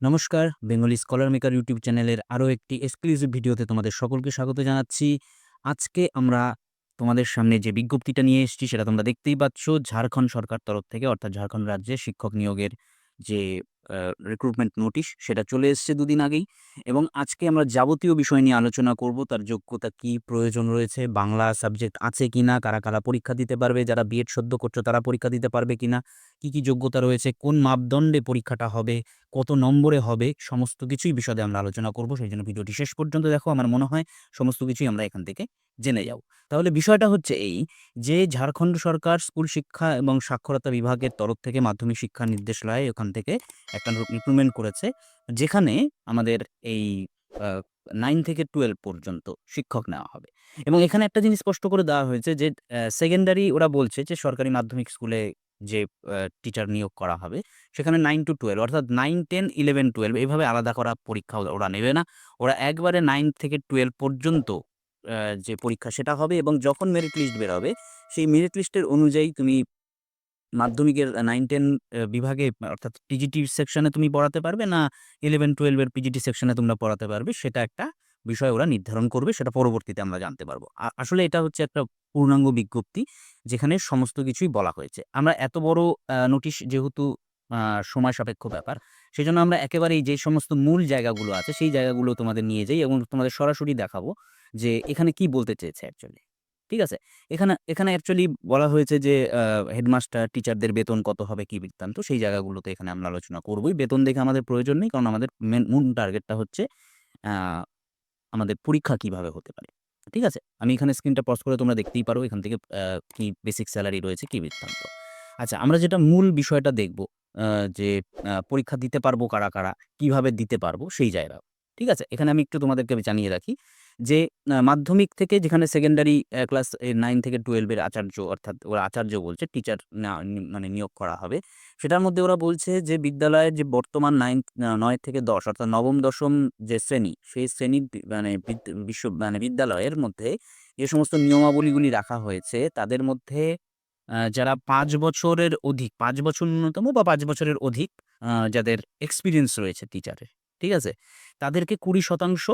নমস্কার, Bengali scholar maker YouTube চ্যানেলের আরও একটি এক্সক্লুসিভ ভিডিওতে তোমাদের সকলকে স্বাগত জানাচ্ছি। আজকে আমরা তোমাদের সামনে যে বিজ্ঞপ্তিটা নিয়ে এসেছি সেটা তোমরা দেখতেই পাচ্ছ, ঝাড়খণ্ড সরকার তরফ থেকে, অর্থাৎ ঝাড়খণ্ড রাজ্যে শিক্ষক নিয়োগের যে রিক্রুটমেন্ট নোটিশ সেটা চলে এসছে দুদিন আগেই। এবং আজকে আমরা যাবতীয় বিষয় নিয়ে আলোচনা করব, তার যোগ্যতা কি, প্রয়োজন রয়েছে, বাংলা সাবজেক্ট আছে কি না কারা কারা পরীক্ষা দিতে পারবে, যারা বিএড সদ্য করছ তারা পরীক্ষা দিতে পারবে কি না কী কী যোগ্যতা রয়েছে, কোন মাপদণ্ডে পরীক্ষাটা হবে, কত নম্বরে হবে, সমস্ত কিছুই বিষয়ে আমরা আলোচনা করব, সেই জন্য ভিডিওটি শেষ পর্যন্ত দেখো, আমার মনে হয় সমস্ত কিছুই আমরা এখান থেকে জেনে যাব। তাহলে বিষয়টা হচ্ছে এই, যে ঝাড়খণ্ড সরকার স্কুল শিক্ষা এবং সাক্ষরতা বিভাগের তরফ থেকে মাধ্যমিক শিক্ষা নির্দেশালয় ওখান থেকে একটা রিক্রুটমেন্ট করেছে, যেখানে আমাদের এই নাইন থেকে টুয়েলভ পর্যন্ত শিক্ষক নেওয়া হবে। এবং এখানে একটা জিনিস স্পষ্ট করে দেওয়া হয়েছে যে সেকেন্ডারি ওরা বলছে যে, সরকারি মাধ্যমিক স্কুলে যে টিচার নিয়োগ করা হবে, সেখানে নাইন টু টুয়েলভ অর্থাৎ নাইন টেন ইলেভেন টুয়েলভ এইভাবে আলাদা করা পরীক্ষা ওরা নেবে না। ওরা একবারে নাইন থেকে টুয়েলভ পর্যন্ত যে পরীক্ষা সেটা হবে এবং যখন মেরিট লিস্ট বেরোবে, সেই মেরিট লিস্টের অনুযায়ী তুমি মাধ্যমিকের নাইন টেন বিভাগে, অর্থাৎ পিজিটি সেকশনে তুমি পড়াতে পারবে না ইলেভেন টুয়েলভের পিজিটি সেকশনে তোমরা পড়াতে পারবে? সেটা একটা বিষয় ওরা নির্ধারণ করবে, সেটা পরবর্তীতে আমরা জানতে পারব। আসলে এটা হচ্ছে একটা পূর্ণাঙ্গ বিজ্ঞপ্তি যেখানে সমস্ত কিছুই বলা হয়েছে। আমরা এত বড় নোটিশ যেহেতু সময় সাপেক্ষ ব্যাপার সেই জন্য আমরা একেবারেই যে সমস্ত মূল জায়গাগুলো আছে, সেই জায়গাগুলো তোমাদের নিয়ে যাই এবং তোমাদের সরাসরি দেখাবো যে এখানে কি বলতে চেয়েছে অ্যাকচুয়ালি ঠিক আছে? এখানে এখানে অ্যাকচুয়ালি বলা হয়েছে যে হেডমাস্টার টিচারদের বেতন কত হবে কি বৃত্তান্ত, সেই জায়গাগুলোতে এখানে আমরা আলোচনা করবোই। বেতন দেখে আমাদের প্রয়োজন নেই, কারণ আমাদের মেন মূল টার্গেটটা হচ্ছে আমাদের পরীক্ষা কীভাবে হতে পারে। ঠিক আছে? আমি এখানে স্ক্রিনটা পজ করে তোমরা দেখতেই পারো এখান থেকে কি বেসিক স্যালারি রয়েছে, কি বৃত্তান্ত। আচ্ছা আমরা যেটা মূল বিষয়টা দেখব যে পরীক্ষা দিতে পারব কারা কারা, কীভাবে দিতে পারব, সেই জায়গা। ঠিক আছে? এখানে আমি একটু তোমাদেরকে জানিয়ে রাখি যে মাধ্যমিক থেকে যেখানে সেকেন্ডারি ক্লাস নাইন থেকে টুয়েলভের আচার্য অর্থাৎ ওরা আচার্য বলছে টিচার মানে নিয়োগ করা হবে। সেটার মধ্যে ওরা বলছে যে, বিদ্যালয়ের যে বর্তমান নাইন নয় থেকে দশ অর্থাৎ নবম, দশম যে শ্রেণি, সেই শ্রেণির মানে বিশ্ব মানে বিদ্যালয়ের মধ্যে যে সমস্ত নিয়মাবলীগুলি রাখা হয়েছে, তাদের মধ্যে যারা পাঁচ বছরের অধিক, পাঁচ বছর ন্যূনতম বা পাঁচ বছরের অধিক যাদের এক্সপিরিয়েন্স রয়েছে টিচারের ঠিক আছে? তাদেরকে কুড়ি শতাংশ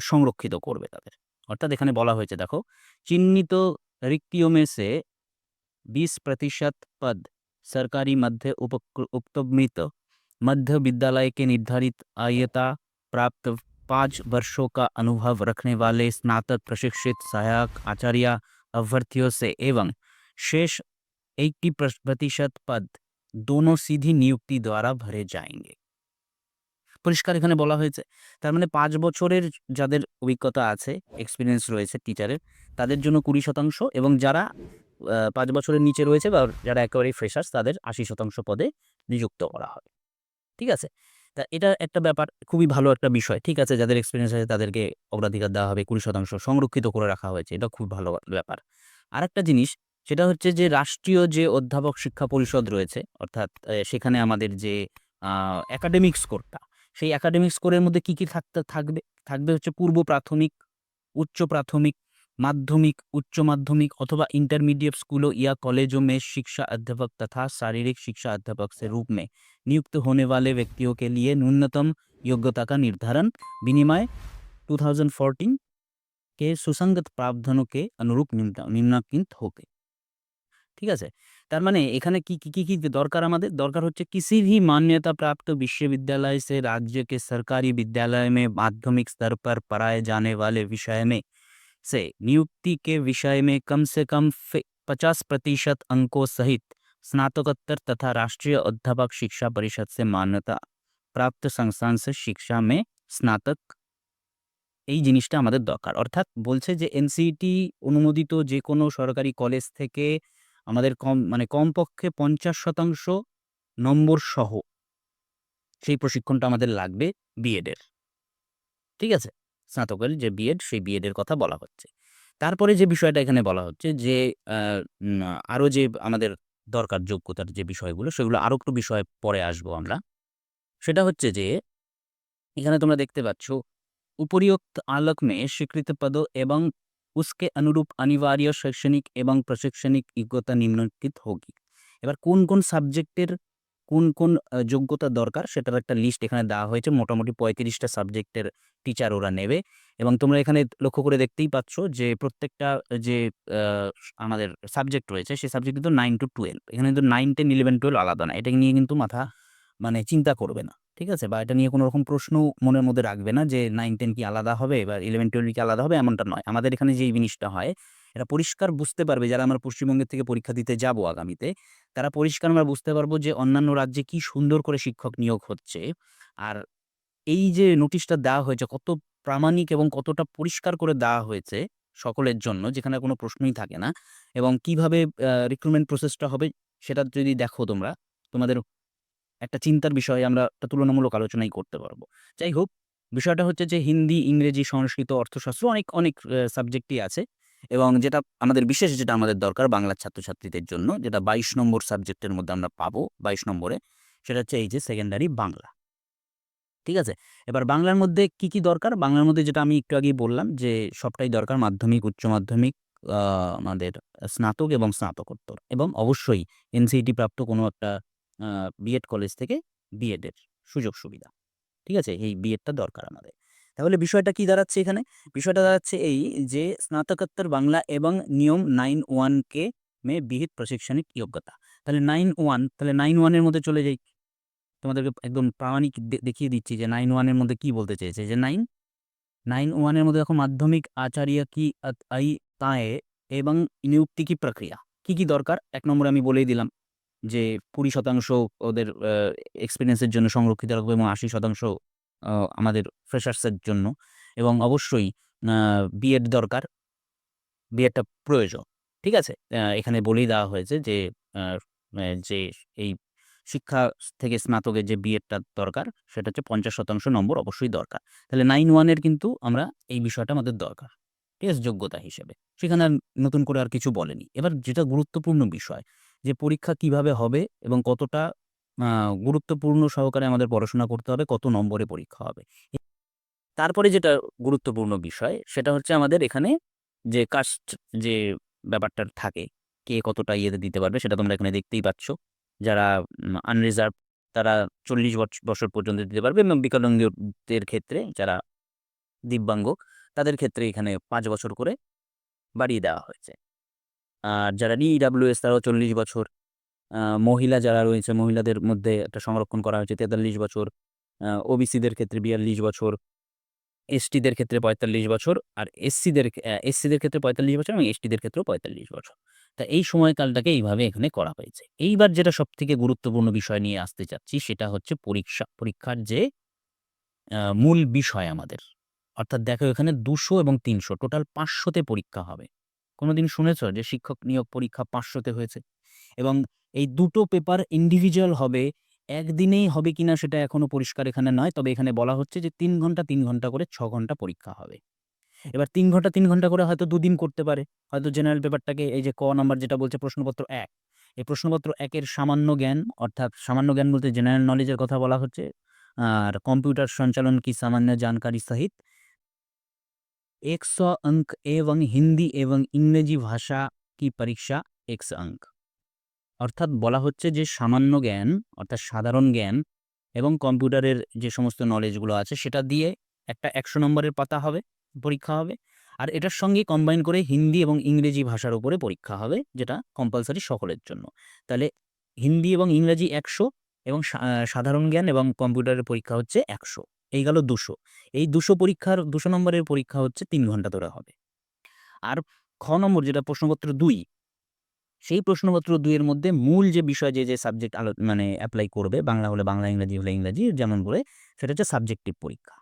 সংরক্ষিত করবে তাদের অর্থাৎ এখানে বলা হয়েছে দেখো চিহ্নিত रिक्तियों में से बीस प्रतिशत पद सरकारी मध्य उपक- उपक्रमित मध्य विद्यालय के निर्धारित आयता प्राप्त पाँच वर्षों का अनुभव रखने वाले स्नातक प्रशिक्षित सहायक आचार्य अभ्यर्थियों से एवं शेष एट्टी प्रतिशत पद दोनों सीधी नियुक्ति द्वारा भरे जाएंगे পরিষ্কার এখানে বলা হয়েছে। তার মানে পাঁচ বছরের যাদের অভিজ্ঞতা আছে এক্সপিরিয়েন্স রয়েছে টিচারের তাদের জন্য কুড়ি শতাংশ এবং যারা পাঁচ বছরের নিচে রয়েছে বা যারা একেবারেই ফ্রেশার্স তাদের আশি শতাংশ পদে নিযুক্ত করা হবে ঠিক আছে? তা এটা একটা ব্যাপার, খুবই ভালো একটা বিষয়। ঠিক আছে, যাদের এক্সপিরিয়েন্স আছে তাদেরকে অগ্রাধিকার দেওয়া হবে, কুড়ি শতাংশ সংরক্ষিত করে রাখা হয়েছে, এটা খুব ভালো ব্যাপার। আরেকটা জিনিস, সেটা হচ্ছে যে রাষ্ট্রীয় যে অধ্যাপক শিক্ষা পরিষদ রয়েছে, অর্থাৎ সেখানে আমাদের যে একাডেমিক স্কোরটা সেই একাডেমিক স্কোরের মধ্যে কি কি থাকতে থাকবে থাকবে হচ্ছে পূর্ব প্রাথমিক उच्च प्राथमिक माध्यमिक उच्च माध्यमिक अथवा इंटरमीडिएट स्कूलों या कॉलेजों में शिक्षा अध्यापक तथा शारीरिक शिक्षा अध्यापक से रूप में नियुक्त होने वाले व्यक्तियों के लिए न्यूनतम योग्यता का निर्धारण विनिमय 2014 के सुसंगत प्रावधानों के अनुरूप निम्न- निम्नांकित होके ঠিক আছে তার মানে এখানে কি কি কি কি দরকার আমাদের দরকার হচ্ছে किसी भी मान्यता प्राप्त विश्वविद्यालय से राज्य के सरकारी विद्यालय में माध्यमिक स्तर पर पढ़ाए जाने वाले विषय में से नियुक्ति के विषय में कम से कम पचास प्रतिशत अंकों सहित स्नातकोत्तर तथा राष्ट्रीय अध्यापक शिक्षा परिषद से मान्यता प्राप्त संस्थान से शिक्षा में স্নাতক এই জিনিসটা আমাদের দরকার অর্থাৎ বলছে যে এনসিইটি অনুমোদিত যে কোনো সরকারি কলেজ থেকে আমাদের কম মানে কমপক্ষে পঞ্চাশ শতাংশ নম্বর সহ সেই প্রশিক্ষণটা আমাদের লাগবে বিএডের ঠিক আছে? স্নাতকের যে বিএড সেই বিএডের কথা বলা হচ্ছে। তারপরে যে বিষয়টা এখানে বলা হচ্ছে যে আরও যে আমাদের দরকার, যোগ্যতার যে বিষয়গুলো, সেগুলো আরও একটু বিষয়ে পরে আসব আমরা। সেটা হচ্ছে যে, এখানে তোমরা দেখতে পাচ্ছ উপরিয়ক্ত আলোক মেয়ে স্বীকৃত পদ এবং उसके अनुरूप अनिवार्य शैक्षणिक एवं प्रशिक्षणिक योग्यता निम्नलिखित होगी এবার কোন কোন সাবজেক্টের কোন, কোন আ যোগ্যতা দরকার সেটার একটা লিস্ট এখানে দেওয়া হয়েছে। মোটামুটি ৩৫ টা সাবজেক্টের টিচার ওরা নেবে এবং তোমরা এখানে লক্ষ্য করে দেখতেই পাচ্ছ যে প্রত্যেকটা যে আ আমাদের সাবজেক্ট রয়েছে সেই সাবজেক্ট কিন্তু 9 টু 12 এখানে কিন্তু 9, 10, 11, 12 আলাদা না। এটা নিয়ে কিন্তু মাথা মানে চিন্তা করবে না। ঠিক আছে? বা এটা নিয়ে কোনো রকম প্রশ্নও মনের মধ্যে রাখবে না যে 9, 10 কি আলাদা হবে বা 11, 12 কি আলাদা হবে এমনটা নয়। আমাদের এখানে যেই জিনিসটা হয় এটা পরিষ্কার বুঝতে পারবে যারা আমরা পশ্চিমবঙ্গের থেকে পরীক্ষা দিতে যাব আগামীতে, তারা পরিষ্কার আমরা বুঝতে পারব যে অন্যান্য রাজ্যে কি সুন্দর করে শিক্ষক নিয়োগ হচ্ছে। আর এই যে নোটিশটা দেওয়া হয়েছে কত প্রামাণিক এবং কতটা পরিষ্কার করে দেওয়া হয়েছে সকলের জন্য যেখানে কোনো প্রশ্নই থাকে না এবং কীভাবে রিক্রুটমেন্ট প্রসেসটা হবে সেটা যদি দেখো তোমরা, তোমাদের একটা চিন্তার বিষয় আমরা একটা তুলনামূলক আলোচনাই করতে পারব। যাই হোক, বিষয়টা হচ্ছে যে হিন্দি, ইংরেজি, সংস্কৃত, অর্থশাস্ত্র অনেক, অনেক সাবজেক্টই আছে এবং যেটা আমাদের বিশেষ যেটা আমাদের দরকার বাংলার ছাত্রছাত্রীদের জন্য যেটা ২২ নম্বর সাবজেক্টের মধ্যে আমরা পাবো ২২ নম্বরে সেটা হচ্ছে এই যে সেকেন্ডারি বাংলা। ঠিক আছে? এবার বাংলার মধ্যে কি, কি দরকার? বাংলার মধ্যে যেটা আমি একটু আগেই বললাম যে সবটাই দরকার মাধ্যমিক, উচ্চ মাধ্যমিক, আমাদের স্নাতক এবং স্নাতকোত্তর এবং অবশ্যই এনসিইটি প্রাপ্ত কোনো একটা বিএড কলেজ থেকে বিএডের সুযোগ সুবিধা। ঠিক আছে? এই বিএডটা দরকার আমাদের। তাহলে বিষয়টা কি দাঁড়াচ্ছে এখানে? বিষয়টা দাঁড়াচ্ছে এই যে, স্নাতকোত্তর বাংলা এবং নিয়ম নাইন ওয়ানকে মে বিহিত প্রশিক্ষণিক যোগ্যতা। তাহলে নাইন ওয়ান তাহলে নাইন ওয়ানের মধ্যে চলে যাই। তোমাদেরকে একদম প্রামাণিক দেখিয়ে দিচ্ছি যে নাইন ওয়ানের মধ্যে কি বলতে চেয়েছে যে নাইন নাইন ওয়ানের মধ্যে দেখো মাধ্যমিক আচার্য কি আই, তাঁয়ে এবং নিয়ুক্তি কি প্রক্রিয়া? কি কি দরকার? এক নম্বরে আমি বলেই দিলাম। যে ২০% ওদের এক্সপিরিয়েন্সের জন্য সংরক্ষিত রাখব এবং আশি শতাংশ আমাদের ফ্রেশার্সের জন্য এবং অবশ্যই বিএড দরকার। বিএডটা প্রয়োজন। ঠিক আছে? এখানে বলেই দেওয়া হয়েছে যে যে এই শিক্ষা থেকে স্নাতকের যে বিএডটা দরকার, সেটা হচ্ছে ৫০% নম্বর অবশ্যই দরকার। তাহলে নাইন ওয়ানের কিন্তু আমরা এই বিষয়টা আমাদের দরকার। ঠিক আছে? যোগ্যতা হিসেবে। সেখানে নতুন করে আর কিছু বলেনি। এবার যেটা গুরুত্বপূর্ণ বিষয় যে পরীক্ষা কীভাবে হবে এবং কতটা গুরুত্বপূর্ণ সহকারে আমাদের পড়াশোনা করতে হবে, কত নম্বরে পরীক্ষা হবে। তারপরে যেটা গুরুত্বপূর্ণ বিষয় সেটা হচ্ছে আমাদের এখানে যে কাস্ট যে ব্যাপারটা থাকে, কে কতটা ইয়েতে দিতে পারবে সেটা তোমরা এখানে দেখতেই পাচ্ছ। যারা আনরিজার্ভ তারা ৪০ বছ বছর পর্যন্ত দিতে পারবে এবং বিকলাঙ্গদের ক্ষেত্রে যারা দিব্যাঙ্গ তাদের ক্ষেত্রে এখানে পাঁচ বছর করে বাড়িয়ে দেওয়া হয়েছে। আর যারা ইডব্লিউএস তারাও ৪০ বছর। মহিলা যারা রয়েছে, মহিলাদের মধ্যে একটা সংরক্ষণ করা হয়েছে ৪৩ বছর। ওবিসিদের ক্ষেত্রে ৪২ বছর। এসটিদের ক্ষেত্রে ৪৫ বছর আর এসসিদের এসসিদের ক্ষেত্রে ৪৫ বছর এবং এসটিদের ক্ষেত্রেও ৪৫ বছর। তা এই সময়কালটাকে এইভাবে এখানে করা হয়েছে। এইবার যেটা সবথেকে গুরুত্বপূর্ণ বিষয় নিয়ে আসতে চাচ্ছি সেটা হচ্ছে পরীক্ষা, পরীক্ষার যে মূল বিষয় আমাদের। অর্থাৎ দেখো এখানে দুশো এবং ৩০০ টোটাল পাঁচশোতে পরীক্ষা হবে। কোনোদিন শুনেছ যে শিক্ষক নিয়োগ পরীক্ষা পাঁচশোতে হয়েছে? এবং এই দুটো পেপার ইন্ডিভিজুয়াল হবে, একদিনেই হবে কিনা সেটা এখনও পরিষ্কার এখানে নয়, তবে এখানে বলা হচ্ছে যে তিন ঘণ্টা তিন ঘণ্টা করে ছ ঘণ্টা পরীক্ষা হবে। এবার তিন ঘণ্টা তিন ঘণ্টা করে হয়তো দুদিন করতে পারে। হয়তো জেনারেল পেপারটাকে এই যে ক নাম্বার যেটা বলছে প্রশ্নপত্র এক, এই প্রশ্নপত্র একের সামান্য জ্ঞান, অর্থাৎ সামান্য জ্ঞান বলতে জেনারেল নলেজের কথা বলা হচ্ছে, আর কম্পিউটার সঞ্চালন কি সামান্য জানকারি সহিত सहित ১০০ अंक এবং হিন্দি এবং ইংরেজি ভাষা কি পরীক্ষা ১০০ अंक অর্থাৎ বলা হচ্ছে যে সামান্য জ্ঞান অর্থাৎ সাধারণ জ্ঞান এবং কম্পিউটারের যে সমস্ত নলেজগুলো আছে সেটা দিয়ে একটা ১০০ নম্বরের পাতা হবে, পরীক্ষা হবে। আর এটার সঙ্গে কম্বাইন করে হিন্দি এবং ইংরেজি ভাষার উপরে পরীক্ষা হবে যেটা কম্পালসরি সকলের জন্য। তাহলে হিন্দি এবং ইংরেজি ১০০ এবং সা আ সাধারণ জ্ঞান এবং কম্পিউটারের পরীক্ষা হচ্ছে ১০০ এই গেল দুশো এই দুশো পরীক্ষার দুশো নম্বরের পরীক্ষা হচ্ছে তিন ঘণ্টা ধরে হবে। আর খ নম্বর যেটা প্রশ্নপত্র দুই সেই প্রশ্নপত্র দুইয়ের মধ্যে মূল যে বিষয় যে, যে সাবজেক্ট আলো মানে অ্যাপ্লাই করবে বাংলা হলে বাংলা, ইংরাজি হলে ইংরাজি যেমন করে সেটা হচ্ছে সাবজেক্টিভ পরীক্ষা।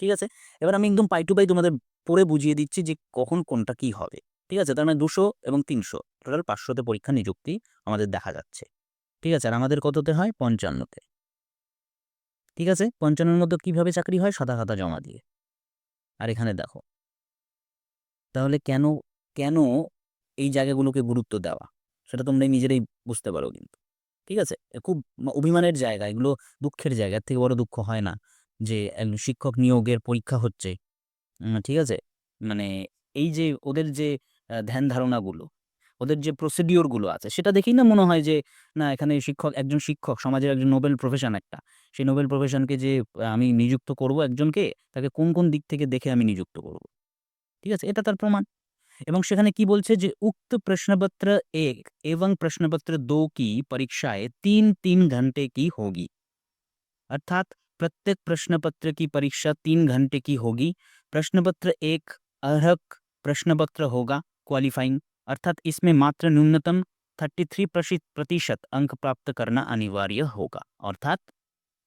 ঠিক আছে? এবার আমি একদম পাই টু পাই তোমাদের পড়ে বুঝিয়ে দিচ্ছি যে কখন কোনটা কি হবে। ঠিক আছে? তার মানে দুশো এবং ৩০০ টোটাল পাঁচশোতে পরীক্ষা নিযুক্তি আমাদের দেখা যাচ্ছে। ঠিক আছে? আর আমাদের কততে হয়? ৫৫ তে। ঠিক আছে? ৫৫ এর মধ্যে কীভাবে চাকরি হয়? সাদা খাতা জমা দিয়ে। আর এখানে দেখো। তাহলে কেন, কেন এই জায়গাগুলোকে গুরুত্ব দেওয়া? সেটা তোমরা নিজেরাই বুঝতে পারো কিন্তু। ঠিক আছে? খুব অভিমানের জায়গা, এগুলো দুঃখের জায়গা। থেকে বড় দুঃখ হয় না যে শিক্ষক নিয়োগের পরীক্ষা হচ্ছে। ঠিক আছে? মানে এই যে ওদের যে ধ্যান ধারণাগুলো, ওদের যে প্রসিডিওরগুলো আছে সেটা দেখেই না মনে হয় যে না এখানে শিক্ষক একজন শিক্ষক সমাজের একজন নোবেল প্রফেশন একটা সেই নোবেল প্রফেশনকে যে আহ, আমি নিযুক্ত করব একজনকে তাকে কোন কোন দিক থেকে দেখে আমি নিযুক্ত করব ঠিক আছে এটা তার প্রমাণ এবং সেখানে কি বলছে যে উক্ত प्रश्नपत्र एक एवं प्रश्नपत्र दो की परीक्षाएं तीन तीन घंटे की होगी अर्थात प्रत्येक प्रश्नपत्र की परीक्षा तीन घंटे की होगी प्रश्नपत्र एक अर्हक प्रश्नपत्र होगा क्वालिफाइंग अर्थात इसमें मात्र न्यूनतम थर्टी थ्री प्रतिशत अंक प्राप्त करना अनिवार्य होगा অর্থাৎ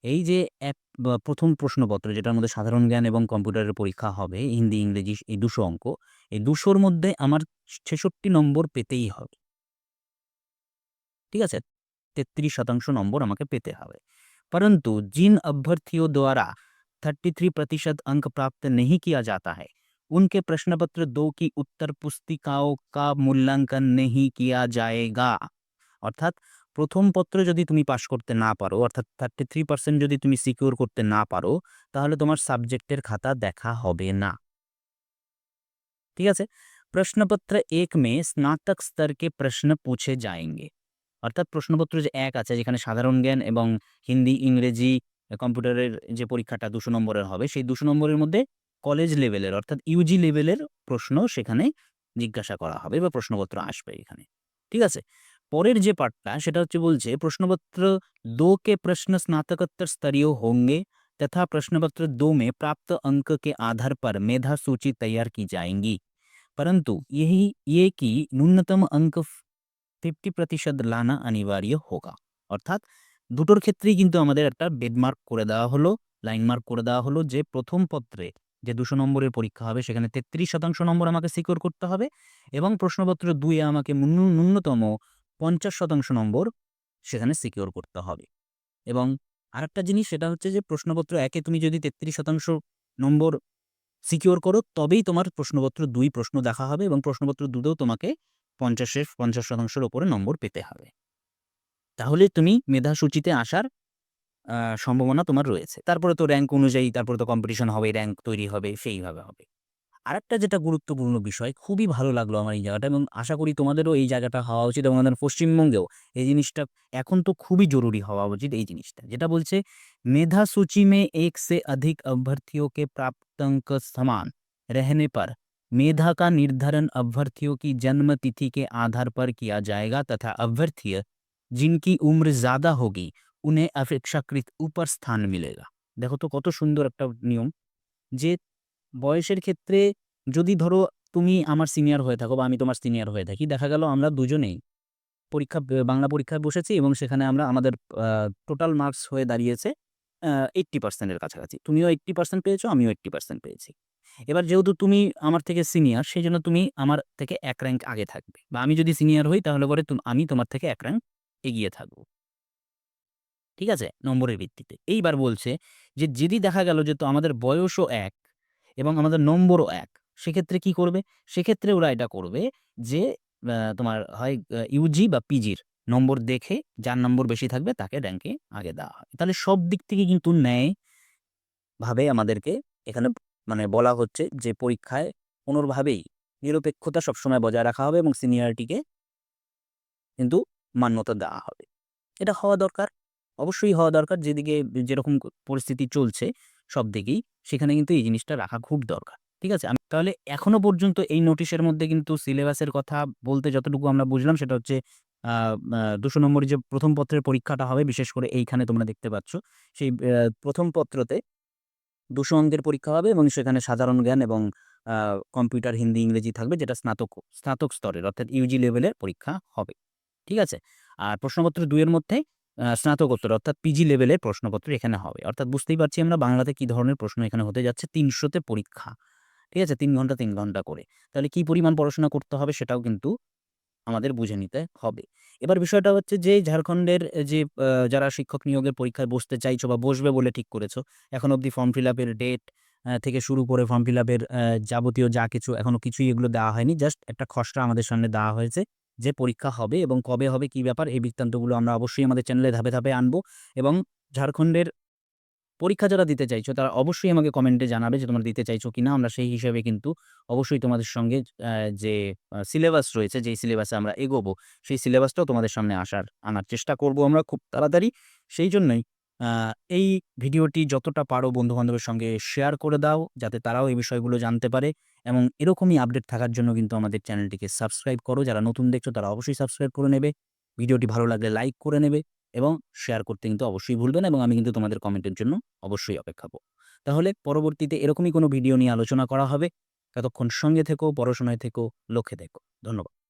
এই যে এক বা প্রথম প্রশ্নপত্র যেটার মধ্যে সাধারণ জ্ঞান এবং কম্পিউটারের পরীক্ষা হবে হিন্দি ইংরেজি এই দুশো অঙ্ক এই দুশোর মধ্যে আমার ছেষট্টি নম্বর পেতেই হবে ঠিক আছে তেত্রিশ শতাংশ নম্বর আমাকে পেতে হবে परंतु जिन अभ्यर्थियों द्वारा 33 प्रतिशत अंक प्राप्त नहीं किया जाता है उनके प्रश्न पत्र दो की उत्तर पुस्तिकाओं का মূল্যাঙ্কন नहीं किया जाएगा। অর্থাৎ প্রথম পত্র যদি তুমি পাশ করতে না পারো অর্থাৎ থার্টি থ্রি পার্সেন্ট যদি তুমি সিকিউর করতে না পারো তাহলে তোমার সাবজেক্টের খাতা দেখা হবে না ঠিক আছে প্রশ্নপত্র এক মে স্নাতক স্তরকে প্রশ্ন পুছে যায়ঙ্গে অর্থাৎ প্রশ্নপত্র যে এক আছে যেখানে সাধারণ জ্ঞান এবং হিন্দি ইংরেজি কম্পিউটারের যে পরীক্ষাটা দুশো নম্বরের হবে সেই দুশো নম্বরের মধ্যে কলেজ লেভেলের অর্থাৎ ইউজি লেভেলের প্রশ্ন সেখানে জিজ্ঞাসা করা হবে বা প্রশ্নপত্র আসবে এখানে ঠিক আছে পরের যে পার্টটা সেটা হচ্ছে বলছে প্রশ্নপত্র दो के प्रश्न स्नातकोत्तर स्तरीय होंगे तथा प्रश्नपत्र दो में प्राप्त अंक के आधार पर मेधा सूची तैयार की जाएंगी परंतु यही ये कि न्यूनतम अंक ফিফটি প্রতিশত লানা অনিবার্য হোগা অর্থাৎ দুটোর ক্ষেত্রেই কিন্তু আমাদের একটা বেডমার্ক করে দেওয়া হলো লাইন মার্ক করে দেওয়া হলো যে প্রথম পত্রে যে দুশো নম্বরের পরীক্ষা হবে, সেখানে তেত্রিশ শতাংশ নম্বর আমাকে সিকিউর করতে হবে এবং প্রশ্নপত্র দুইয়ে আমাকে ন্যূনতম পঞ্চাশ শতাংশ নম্বর সেখানে সিকিউর করতে হবে। এবং আরেকটা জিনিস, সেটা হচ্ছে যে প্রশ্নপত্র একে তুমি যদি তেত্রিশ শতাংশ নম্বর সিকিউর করো, তবেই তোমার প্রশ্নপত্র দুই প্রশ্ন দেখা হবে এবং প্রশ্নপত্র দুটোও তোমাকে পঞ্চাশের, পঞ্চাশ শতাংশের ওপরে নম্বর পেতে হবে। তাহলে তুমি মেধাসূচিতে আসার সম্ভাবনা তোমার রয়েছে তারপরে তো র্যাঙ্ক অনুযায়ী তারপরে তো কম্পিটিশন হবে র্যাঙ্ক তৈরি হবে সেইভাবে হবে আরেকটা যেটা গুরুত্বপূর্ণ বিষয় খুবই ভালো লাগলো আমার এই জায়গাটা এবং আশা করি তোমাদেরও এই জায়গাটা হওয়া উচিত এবং আমাদের পশ্চিমবঙ্গেও এই জিনিসটা এখন তো খুবই জরুরি হওয়া উচিত এই জিনিসটা যেটা বলছে मेधा सूची में एक से अधिक अभ्यर्थियों के प्राप्त अंक समान रहने पर मेधा का निर्धारण अभ्यर्थियों की जन्म तिथि के आधार पर किया जाएगा तथा अभ्यर्थी जिनकी उम्र ज्यादा होगी उन्हें अपेक्षाकृत ऊपर স্থান মিলেগা দেখো তো কত সুন্দর একটা নিয়ম যে বয়সের ক্ষেত্রে যদি ধরো তুমি আমার সিনিয়র হয়ে থাকো বা আমি তোমার সিনিয়র হয়ে থাকি দেখা গেল আমরা দুজনেই পরীক্ষা বাংলা পরীক্ষায় বসেছি এবং সেখানে আমরা আমাদের টোটাল মার্কস হয়ে দাঁড়িয়েছে এইট্টি পার্সেন্টের কাছাকাছি তুমিও এইট্টি পার্সেন্ট পেয়েছো আমিও এইট্টি পার্সেন্ট পেয়েছি এবার যেহেতু তুমি আমার থেকে সিনিয়র সেই জন্য তুমি আমার থেকে এক র্যাঙ্ক আগে থাকবে বা আমি যদি সিনিয়র হই তাহলে পরে তুম- আমি তোমার থেকে এক র্যাঙ্ক এগিয়ে থাকবো ঠিক আছে? নম্বরের ভিত্তিতে। এইবার বলছে যে, যদি দেখা গেল যে, তো আমাদের বয়সও এক এবং আমাদের নম্বরও এক, সেক্ষেত্রে কি করবে? সেক্ষেত্রে ওরা এটা করবে যে তোমার হয় ইউজি বা পিজির নম্বর দেখে যার নম্বর বেশি থাকবে তাকে র্যাঙ্কে আগে দেওয়া হয়। তাহলে সব দিক থেকে কিন্তু ন্যায় ভাবে আমাদেরকে এখানে মানে বলা হচ্ছে যে, পরীক্ষায় কোনোভাবেই নিরপেক্ষতা সবসময় বজায় রাখা হবে এবং সিনিয়রিটিকে কিন্তু মান্যতা দেওয়া হবে। এটা হওয়া দরকার। অবশ্যই হওয়া দরকার। যেদিকে যেরকম পরিস্থিতি চলছে সব দিকেই, সেখানে কিন্তু এই জিনিসটা রাখা খুব দরকার। ঠিক আছে? আমি তাহলে এখনও পর্যন্ত এই নোটিশের মধ্যে কিন্তু সিলেবাসের কথা বলতে যতটুকু আমরা বুঝলাম, সেটা হচ্ছে দুশো নম্বরের যে প্রথম পত্রের পরীক্ষাটা হবে, বিশেষ করে এইখানে তোমরা দেখতে পাচ্ছ। সেই প্রথম পত্রতে দুশো অঙ্কের পরীক্ষা হবে এবং সেখানে সাধারণ জ্ঞান এবং কম্পিউটার হিন্দি, ইংরেজি থাকবে, যেটা স্নাতক স্নাতক স্তরের, অর্থাৎ ইউজি লেভেলের পরীক্ষা হবে। ঠিক আছে? আর প্রশ্নপত্র দুইয়ের মধ্যে স্নাতকোত্তর, অর্থাৎ পিজি লেভেলের প্রশ্নপত্র এখানে হবে। অর্থাৎ বুঝতেই পারছি আমরা বাংলাতে কি ধরনের প্রশ্ন এখানে হতে যাচ্ছে। তিনশোতে পরীক্ষা, ঠিক আছে? তিন ঘণ্টা তিন ঘণ্টা করে। তাহলে কি পরিমাণ পড়াশোনা করতে হবে সেটাও কিন্তু আমাদের বুঝে নিতে হবে। এবার বিষয়টা হচ্ছে যে, ঝাড়খণ্ডের যে যারা শিক্ষক নিয়োগের পরীক্ষায় বসতে চাইছো বা বসবে বলে ঠিক করেছ, এখন অবধি ফর্ম ফিল আপের ডেট থেকে শুরু করে ফর্ম ফিল আপের যাবতীয় যা কিছু এখনও কিছুই এগুলো দেওয়া হয়নি। জাস্ট একটা খসড়া আমাদের সামনে দেওয়া হয়েছে। যে পরীক্ষা হবে এবং কবে হবে কি ব্যাপার এই বৃত্তান্তগুলো আমরা অবশ্যই আমাদের চ্যানেলে ধাপে ধাপে আনব এবং ঝাড়খণ্ডের পরীক্ষা যারা দিতে চাইছো তারা অবশ্যই আমাকে কমেন্টে জানাবে যে তোমরা দিতে চাইছো কিনা। আমরা সেই হিসেবে কিন্তু অবশ্যই তোমাদের সঙ্গে যে সিলেবাস রয়েছে, যেই সিলেবাসে আমরা এগোবো, সেই সিলেবাসটাও তোমাদের সামনে আসার আনার চেষ্টা করব আমরা খুব তাড়াতাড়ি। সেই জন্যই এই ভিডিওটি যতটা পারো বন্ধু-বান্ধবের সঙ্গে শেয়ার করে দাও, যাতে তারাও এই বিষয়গুলো জানতে পারে এবং এরকমই আপডেট থাকার জন্য কিন্তু আমাদের চ্যানেলটিকে সাবস্ক্রাইব করো। যারা নতুন দেখছ তারা অবশ্যই সাবস্ক্রাইব করে নেবে। ভিডিওটি ভালো লাগলে লাইক করে নেবে এবং শেয়ার করতে কিন্তু অবশ্যই ভুলবে না এবং আমি কিন্তু তোমাদের কমেন্টের জন্য অবশ্যই অপেক্ষা করব তাহলে পরবর্তীতে এরকমই কোনো ভিডিও নিয়ে আলোচনা করা হবে। ততক্ষণ সঙ্গে থেকো, পড়াশোনায় থেকো, লক্ষ্যে থেকো। ধন্যবাদ।